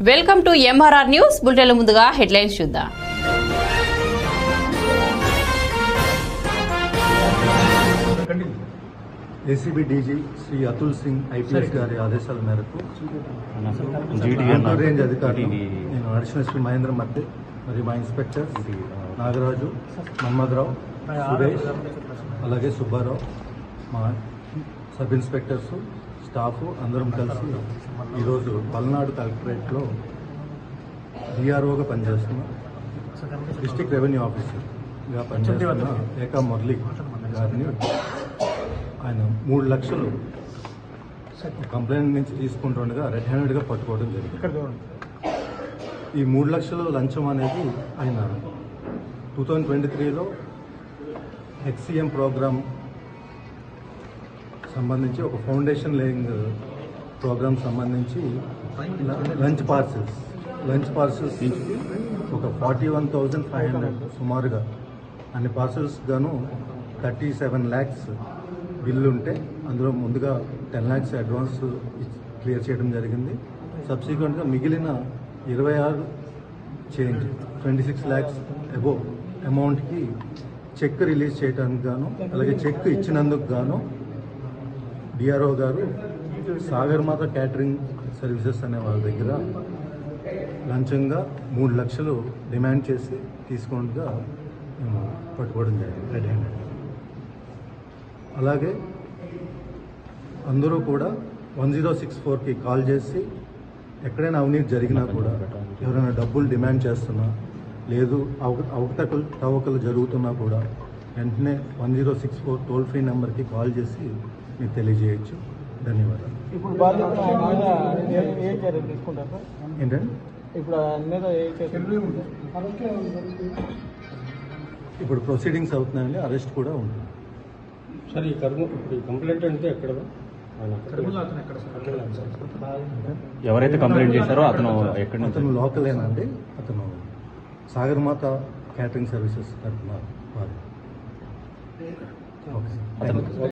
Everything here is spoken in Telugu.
వెల్కమ్ టు ఎంఆర్ఆర్ న్యూస్ బులెటిన్ల ముందుగా హెడ్లైన్స్ చూద్దాం. ACB DG Shri Atul Singh IPS గారి ఆదేశాల మేరకు రేంజ్ అధికారులు నేను అడిషనల్ శ్రీ మహేంద్ర మధ్య మరియు మా ఇన్స్పెక్టర్ నాగరాజు మన్మథరావు సురేష్ అలాగే సుబ్బారావు మా సబ్ ఇన్స్పెక్టర్స్ స్టాఫ్ అందరం కలిసి ఈరోజు పల్నాడు కలెక్టరేట్లో డిఆర్ఓగా పనిచేస్తున్న. డిస్టిక్ రెవెన్యూ ఆఫీసర్గా పనిచేస్తున్న ఏకా మురళి గారిని ఆయన మూడు లక్షలు కంప్లైంట్ నుంచి తీసుకుంటుండగా రెడ్ హ్యాండెడ్గా పట్టుకోవడం జరిగింది. ఈ మూడు లక్షలు లంచం అనేది ఆయన టూ థౌజండ్ ట్వంటీ త్రీలో హెచ్సిఎం ప్రోగ్రామ్ సంబంధించి ఒక ఫౌండేషన్ లేయింగ్ ప్రోగ్రామ్ సంబంధించి లంచ్ పార్సెల్స్. లంచ్ పార్సెల్స్ ఒక forty one thousand five hundred సుమారుగా. అన్ని పార్సెల్స్ గాను థర్టీ సెవెన్ ల్యాక్స్ బిల్లు ఉంటే అందులో ముందుగా టెన్ ల్యాక్స్ అడ్వాన్స్ క్లియర్ చేయడం జరిగింది. సబ్సిక్వెంట్గా మిగిలిన ఇరవై ఆరు change twenty six lakhs above అమౌంట్కి check release చేయడానికి గాను అలాగే చెక్ ఇచ్చినందుకు గాను డిఆర్ఓ గారు సాగర్ మాత క్యాటరింగ్ సర్వీసెస్ అనే వాళ్ళ దగ్గర లంచంగా మూడు లక్షలు డిమాండ్ చేసి తీసుకుంటగా మేము పట్టుకోవడం జరిగింది. రెడ్ హ్యాండెడ్ అలాగే అందరూ కూడా వన్ జీరో సిక్స్ ఫోర్కి కాల్ చేసి ఎక్కడైనా అవినీతి జరిగినా కూడా ఎవరైనా డబ్బులు డిమాండ్ చేస్తున్నా లేదు అవ అవకతవకలు తవ్వకలు జరుగుతున్నా కూడా వెంటనే one zero six four toll free నెంబర్కి కాల్ చేసి మీకు తెలియజేయచ్చు. ధన్యవాదాలు. ఇప్పుడు బాధ్యత ఆయన మీద ఏ- ఏ చర్యలు తీసుకుంటారు సార్? ఏంటంటే ఇప్పుడు ఆయన మీద ఏ చర్యలు ఇప్పుడు ప్రొసీడింగ్స్ అవుతున్నాయండి అరెస్ట్ కూడా ఉంటుంది. సార్ ఈ కర్మ ఇప్పుడు ఈ కంప్లైంట్ అంటే ఎక్కడ ఆయన ఎవరైతే కంప్లైంట్ చేశారో అతను ఎక్కడి నుంచి? అతను లోకలేనండి అతను సాగర్మాత క్యాటరింగ్ సర్వీసెస్ తరఫున వారు. ఓకే. అతను